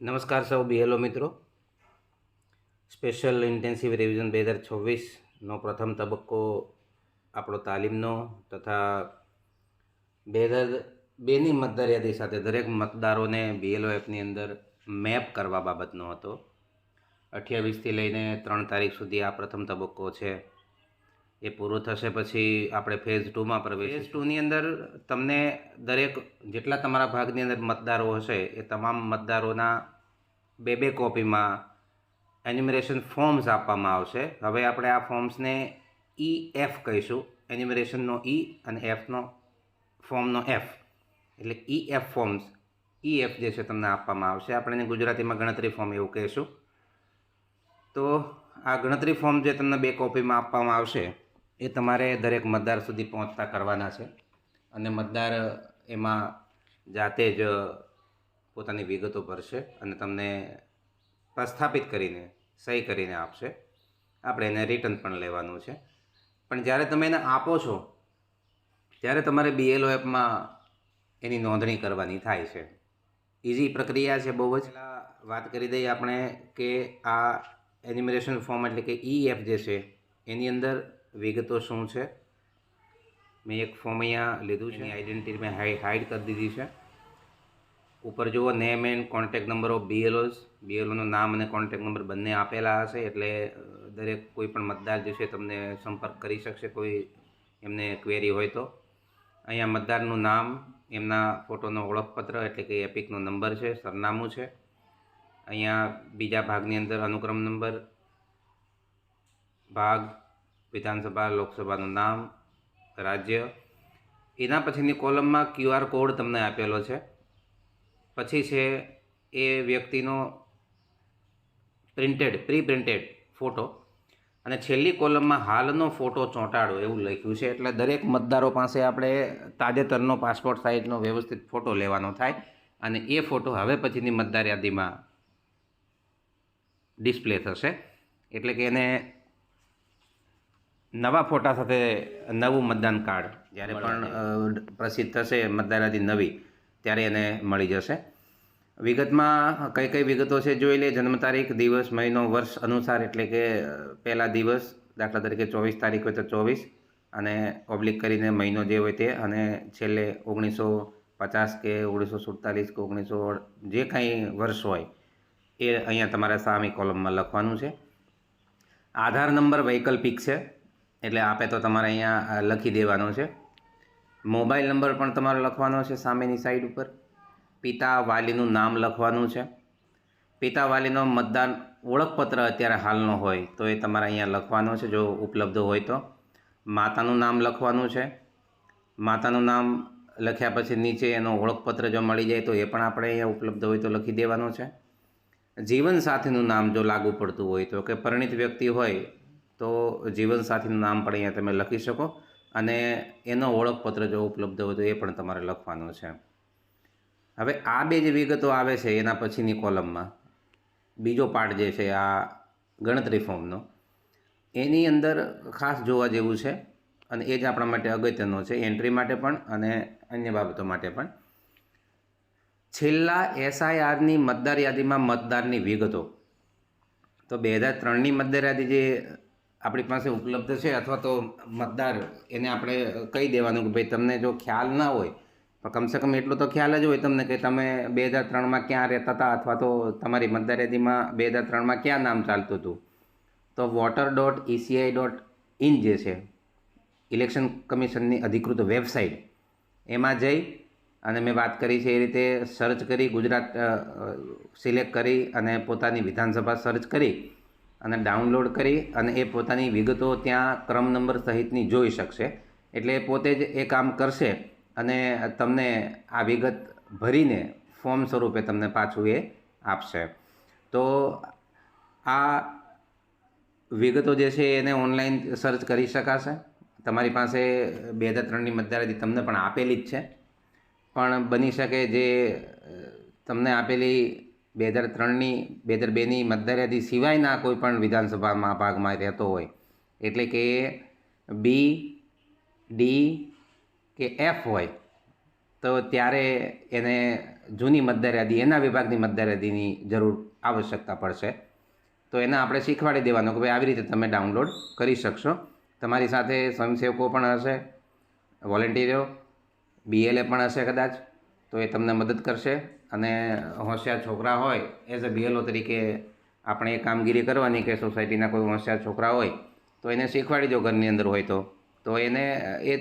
નમસ્કાર સૌ બીએલઓ મિત્રો. સ્પેશિયલ ઇન્ટેન્સિવ રિવિઝન બે હજાર છવ્વીસનો પ્રથમ તબક્કો આપણો તાલીમનો તથા બે હજાર બેની મતદાર સાથે દરેક મતદારોને બીએલઓ એપની અંદર મેપ કરવા બાબતનો હતો. અઠ્યાવીસથી લઈને ત્રણ તારીખ સુધી આ પ્રથમ તબક્કો છે. એ પૂરું થશે પછી આપણે ફેઝ ટુમાં પ્રવેશ ફેઝ ટુની અંદર તમને દરેક જેટલા તમારા ભાગની અંદર મતદારો હશે, એ તમામ મતદારોના બે બે કોપીમાં એન્યુમરેશન ફોર્મ્સ આપવામાં આવશે. હવે આપણે આ ફોર્મ્સને ઈ એફ કહીશું. એન્યુમરેશનનો ઈ અને એફનો ફોર્મનો એફ એટલે E F forms E F જે છે તમને આપવામાં આવશે. આપણે ગુજરાતીમાં ગણતરી ફોર્મ એવું કહીશું. તો આ ગણતરી ફોર્મ જે તમને બે કોપીમાં આપવામાં આવશે એ તમારે દરેક મતદાર સુધી પહોંચતા કરવાના છે. અને મતદાર એમાં જાતે જ પોતાની વિગતો ભરશે અને તમને પ્રસ્થાપિત કરીને, સહી કરીને આપશે. આપણે એને રિટર્ન પણ લેવાનું છે. પણ જ્યારે તમે એને આપો છો, ત્યારે તમારે બીએલઓ એપમાં એની નોંધણી કરવાની થાય છે. ઇઝી પ્રક્રિયા છે બહુ જ. વાત કરી દઈએ આપણે કે આ એન્યુમરેશન ફોર્મ એટલે કે ઈ એફ જે છે, એની અંદર વિગતો શું છે? મેં એક ફોર્મ અહીંયા લીધું છે આઈડેન્ટિટી મેં હાઈડ કરી દીધી છે. ઉપર જુઓ name and contact number of BLOs બીએલઓનું નામ અને કોન્ટેક નંબર બંને આપેલા હશે, એટલે દરેક કોઈ પણ મતદાર જે છે તમને સંપર્ક કરી શકશે, કોઈ એમને ક્વેરી હોય તો. અહીંયા મતદારનું નામ, એમના ફોટોનો ઓળખપત્ર, એટલે કે એપિકનો નંબર છે, સરનામું છે. અહીંયા બીજા ભાગની અંદર અનુક્રમ નંબર ભાગ વિધાનસભા, લોકસભાનું નામ, રાજ્ય. એના પછીની કોલમમાં ક્યુઆર કોડ તમને આપેલો છે. પછી છે એ વ્યક્તિનો પ્રિન્ટેડ પ્રી પ્રિન્ટેડ ફોટો. અને છેલ્લી કોલમમાં હાલનો ફોટો ચોંટાડો એવું લખ્યું છે. એટલે દરેક મતદારો પાસે આપણે તાજેતરનો પાસપોર્ટ સાઇઝનો વ્યવસ્થિત ફોટો લેવાનો થાય. અને એ ફોટો હવે પછીની મતદાર યાદીમાં ડિસ્પ્લે થશે. એટલે કે એને નવા ફોટા સાથે નવું મતદાન કાર્ડ જ્યારે પણ પ્રસિદ્ધ થશે મતદારાથી નવી ત્યારે એને મળી જશે. વિગતમાં કઈ કઈ વિગતો છે જોઈ લે. જન્મ તારીખ દિવસ મહિનો વર્ષ અનુસાર એટલે કે પહેલા દિવસ દાખલા તરીકે ચોવીસ તારીખ હોય તો ચોવીસ અને ઓબ્લિક કરીને મહિનો જે હોય તે અને છેલ્લે ઓગણીસો પચાસ કે ઓગણીસો સુડતાલીસ કે ઓગણીસો જે કાંઈ વર્ષ હોય એ અહીંયા તમારે સામી કોલમમાં લખવાનું છે. આધાર નંબર વૈકલ્પિક છે. એટલે આપે તો તમારે અહીંયા લખી દેવાનો છે. મોબાઈલ નંબર પણ તમારો લખવાનો છે સામેની સાઈડ ઉપર. પિતા વાલીનું નામ લખવાનું છે. પિતા વાલીનો મતદાન ઓળખપત્ર અત્યારે હાલનો હોય તો એ તમારે અહીંયા લખવાનો છે, જો ઉપલબ્ધ હોય તો. માતાનું નામ લખવાનું છે. માતાનું નામ લખ્યા પછી નીચે એનો ઓળખપત્ર જો મળી જાય તો એ પણ આપણે અહીંયા ઉપલબ્ધ હોય તો લખી દેવાનો છે. જીવનસાથીનું નામ જો લાગુ પડતું હોય તો કે પરિણિત વ્યક્તિ હોય તો જીવનસાથીનું નામ પણ અહીંયા તમે લખી શકો. અને એનો ઓળખપત્ર જો ઉપલબ્ધ હોય તો એ પણ તમારે લખવાનું છે. હવે આ બે જે વિગતો આવે છે એના પછીની કોલમમાં, બીજો પાર્ટ જે છે આ ગણતરી ફોર્મનો, એની અંદર ખાસ જોવા જેવું છે અને એ જ આપણા માટે અગત્યનો છે, એન્ટ્રી માટે પણ અને અન્ય બાબતો માટે પણ. છેલ્લા એસઆઈઆરની મતદાર યાદીમાં મતદારની વિગતો. તો બે હજાર ત્રણની મતદાર યાદી જે આપણી પાસે ઉપલબ્ધ છે અથવા તો મતદાર એને આપણે કહી દેવાનું કે ભાઈ તમને જો ખ્યાલ ના હોય, પણ કમસે કમ એટલો તો ખ્યાલ જ હોય તમને કે તમે બે હજાર ત્રણમાં ક્યાં રહેતા હતા અથવા તો તમારી મતદાર બે હજાર ત્રણમાં ક્યાં નામ ચાલતું હતું? તો voter dot ECI dot in જે છે ઇલેક્શન કમિશનની અધિકૃત વેબસાઇટ એમાં જઈ અને મેં વાત કરી છે એ રીતે સર્ચ કરી, ગુજરાત સિલેક્ટ કરી અને પોતાની વિધાનસભા સર્ચ કરી અને ડાઉનલોડ કરી અને એ પોતાની વિગતો ત્યાં ક્રમ નંબર સહિતની જોઈ શકશે. એટલે પોતે જ એ કામ કરશે અને તમને આ વિગત ભરીને ફોર્મ સ્વરૂપે તમને પાછું એ આપશે. તો આ વિગતો જે છે એને ઓનલાઈન સર્ચ કરી શકાશે. તમારી પાસે બે હજાર ત્રણની મતદાર તમને પણ આપેલી જ છે. પણ બની શકે જે તમને આપેલી બે હજાર ત્રણની બે હજાર બેની મતદાર સિવાયના કોઈ પણ વિધાનસભામાં ભાગમાં રહેતો હોય. એટલે કે બી, ડી કે એફ હોય, તો ત્યારે એને જૂની મતદાર એના વિભાગની મતદાર જરૂર આવશ્યકતા પડશે. તો એને આપણે શીખવાડી દેવાનું કે ભાઈ આવી રીતે તમે ડાઉનલોડ કરી શકશો. તમારી સાથે સ્વયંસેવકો પણ હશે, વોલેન્ટિયરો, બીએલએ પણ હશે કદાચ, તો એ તમને મદદ કરશે. અને હોશિયાર છોકરા હોય, એઝ અ બીએલઓ તરીકે આપણે એ કામગીરી કરવાની કે સોસાયટીના કોઈ હોશિયાર છોકરા હોય, તો એને શીખવાડી દો ઘરની અંદર હોય તો. તો એને એ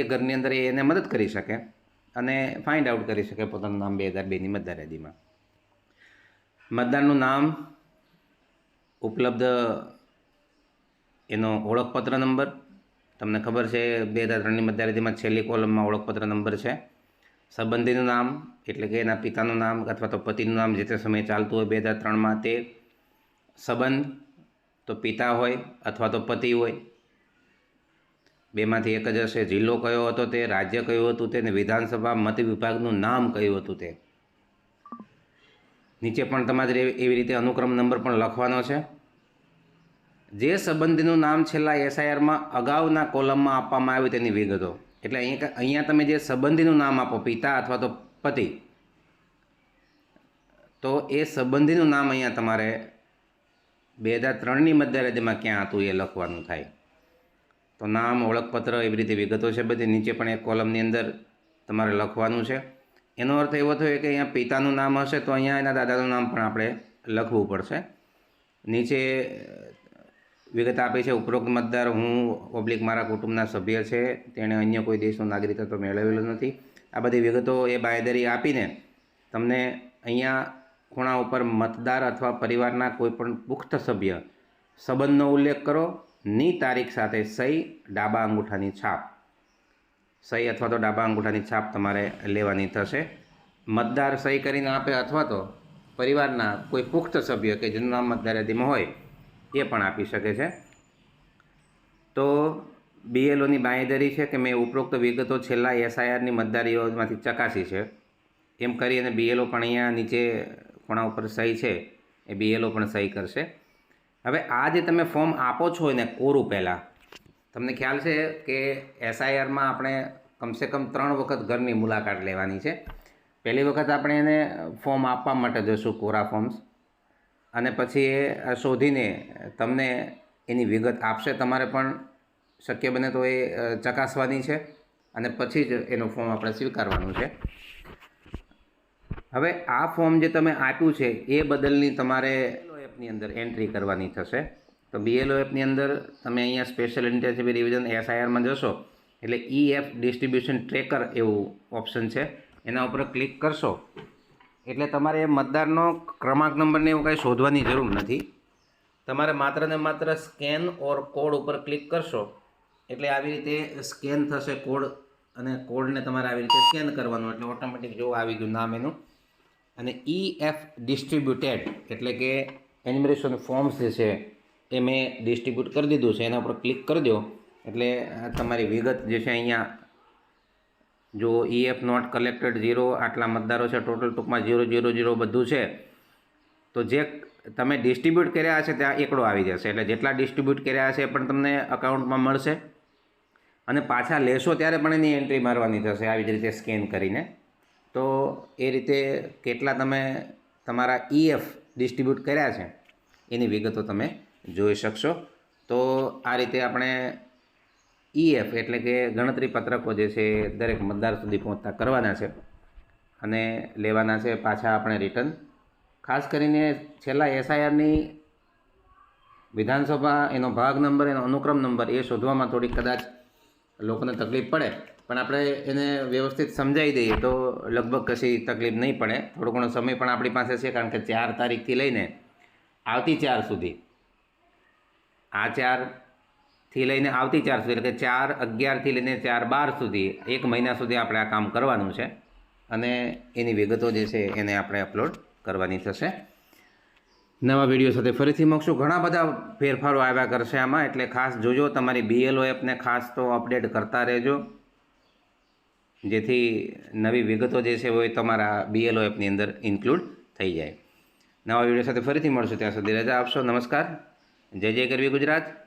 એ ઘરની અંદર એને મદદ કરી શકે અને ફાઇન્ડ આઉટ કરી શકે પોતાનું નામ બે હજાર બેની મતદાર યાદીમાં. મતદારનું નામ ઉપલબ્ધ, એનો ઓળખપત્ર નંબર, તમને ખબર છે, બે હજાર ત્રણની મતદાર યાદીમાં છેલ્લી કોલમમાં ઓળખપત્ર નંબર છે. સંબંધીનું નામ, એટલે કે એના પિતાનું નામ અથવા તો પતિનું નામ જે તે સમયે ચાલતું હોય, બે હજાર ત્રણમાં તે સંબંધ, તો પિતા હોય અથવા તો પતિ હોય. બેમાંથી એક જ હશે. જિલ્લો કયો હતો તે, રાજ્ય કયું હતું તે અને વિધાનસભા મત વિભાગનું નામ કયું હતું તે. નીચે પણ તમારે એવી રીતે અનુક્રમ નંબર પણ લખવાનો છે. જે સંબંધીનું નામ છેલ્લા એસઆઈઆરમાં અગાઉના કોલમમાં આપવામાં આવ્યું તેની વિગતો. એટલે અહીંયા અહીંયા તમે જે સંબંધીનું નામ આપો, પિતા અથવા તો પતિ, તો એ સંબંધીનું નામ અહીંયા તમારે બે હજાર ત્રણની મધ્યરાજ્યમાં ક્યાં હતું એ લખવાનું થાય. તો નામ, ઓળખપત્ર એવી રીતે વિગતો છે બધી. નીચે પણ એક કોલમની અંદર તમારે લખવાનું છે. એનો અર્થ એવો થયો કે અહીંયા પિતાનું નામ હશે તો અહીંયા એના દાદાનું નામ પણ આપણે લખવું પડશે. નીચે વિગત આપી છે. ઉપરોક્ત મતદાર હું પબ્લિક મારા કુટુંબના સભ્ય છે. તેણે અન્ય કોઈ દેશનું નાગરિકત્વ મેળવેલું નથી. આ બધી વિગતો એ બાંયધરી આપીને તમને અહીંયા ખૂણા ઉપર મતદાર અથવા પરિવારના કોઈપણ પુખ્ત સભ્ય સંબંધનો ઉલ્લેખ કરો. ની તારીખ સાથે સહી ડાબા અંગૂઠાની છાપ. સહી અથવા તો ડાબા અંગૂઠાની છાપ તમારે લેવાની થશે. મતદાર સહી કરીને આપે અથવા તો પરિવારના કોઈ પુખ્ત સભ્ય કે જેનું નામ મતદાર યાદીમાં હોય એ પણ આપી શકે છે. તો બીએલઓની બાંયધરી છે કે મેં ઉપરોક્ત વિગતો છેલ્લા એસઆઈઆરની મતદારીઓમાંથી ચકાસી છે. એમ કરી અને બીએલઓ પણ અહીંયા નીચે ખૂણા ઉપર સહી છે. એ બીએલઓ પણ સહી કરશે. હવે આ જે તમે ફોર્મ આપો છો એને કોરું પહેલાં? તમને ખ્યાલ છે કે એસઆઈઆરમાં આપણે કમસે કમ ત્રણ વખત ઘરની મુલાકાત લેવાની છે. પહેલી વખત આપણે એને ફોર્મ આપવા માટે જઈશું કોરા ફોર્મ્સ. અને પછી એ શોધીને તમને એની વિગત આપશે. તમારે પણ શક્ય બને તો એ ચકાસવાની છે અને પછી જ એનું ફોર્મ આપણે સ્વીકારવાનું છે. હવે આ ફોર્મ જે તમે આપ્યું છે, એ બદલની તમારે એપની અંદર એન્ટ્રી કરવાની થશે. તો બીએલઓ એપની અંદર તમે અહીંયા સ્પેશિયલ ઇન્ટેન્સિવ રિવિઝન એસઆઈઆરમાં જશો, એટલે ઈ એફ ડિસ્ટ્રીબ્યુશન ટ્રેકર એવું ઓપ્શન છે. એના ઉપર ક્લિક કરશો એટલે તમારે મતદારનો ક્રમાંક નંબરને એવું કાંઈ શોધવાની જરૂર નથી. તમારે માત્ર ને માત્ર સ્કેન ઓર કોડ ઉપર ક્લિક કરશો, એટલે આવી રીતે સ્કેન થશે કોડ અને કોડને તમારે આવી રીતે સ્કેન કરવાનું, એટલે ઓટોમેટિક જો આવી ગયું નામ એનું. અને ઈ એફ ડિસ્ટ્રીબ્યુટેડ એટલે કે એનિમરેશન ફોર્મ્સ જે છે એ મેં ડિસ્ટ્રીબ્યુટ કરી દીધું છે, એના ઉપર ક્લિક કરી દો. એટલે તમારી વિગત જે છે અહીંયા જો ઈએફ નોટ કલેક્ટેડ ઝીરો આટલા મતદારો છે ટોટલ ટૂંકમાં ઝીરો ઝીરો ઝીરો બધું છે, તો જે તમે ડિસ્ટ્રીબ્યુટ કર્યા હશે, ત્યાં એકડો આવી જશે. એટલે જેટલા ડિસ્ટ્રીબ્યુટ કર્યા હશે એ પણ તમને અકાઉન્ટમાં મળશે. અને પાછા લેશો ત્યારે પણ એની એન્ટ્રી મારવાની થશે, આવી જ રીતે સ્કેન કરીને. તો એ રીતે કેટલા તમે તમારા ઈએફ ડિસ્ટ્રીબ્યુટ કર્યા છે, એની વિગતો તમે જોઈ શકશો. તો આ રીતે આપણે ઈએફ એટલે કે ગણતરી પત્રકો જે છે દરેક મતદાર સુધી પહોંચતા કરવાના છે અને લેવાના છે પાછા આપણે રિટર્ન ખાસ કરીને છેલ્લા એસઆઈઆરની વિધાનસભા એનો ભાગ નંબર, એનો અનુક્રમ નંબર એ શોધવામાં થોડી કદાચ લોકોને તકલીફ પડે. પણ આપણે એને વ્યવસ્થિત સમજાવી દઈએ તો લગભગ કશી તકલીફ નહીં પડે. થોડો ઘણો સમય પણ આપણી પાસે છે કારણ કે ચાર તારીખથી લઈને આવતી ચાર સુધી. આ ચારથી લઈને આવતી ચાર સુધી, એટલે કે ચાર અગિયારથી લઈને ચાર બાર સુધી, એક મહિના સુધી આપણે આ કામ કરવાનું છે. અને એની વિગતો જે છે એને આપણે અપલોડ કરવાની થશે. નવા વીડિયો સાથે ફરીથી મળશું. ઘણા બધા ફેરફારો આવ્યા કરશે આમાં, એટલે ખાસ જોજો, તમારી બીએલઓ એપને ખાસ તો અપડેટ કરતા રહેજો. જેથી નવી વિગતો જે છે એ તમારા બીએલઓ એપની અંદર ઇન્ક્લુડ થઈ જાય. નવા વીડિયો સાથે ફરીથી મળશું. ત્યાં સુધી રજા આપશો. નમસ્કાર. જય જય કરવી ગુજરાત.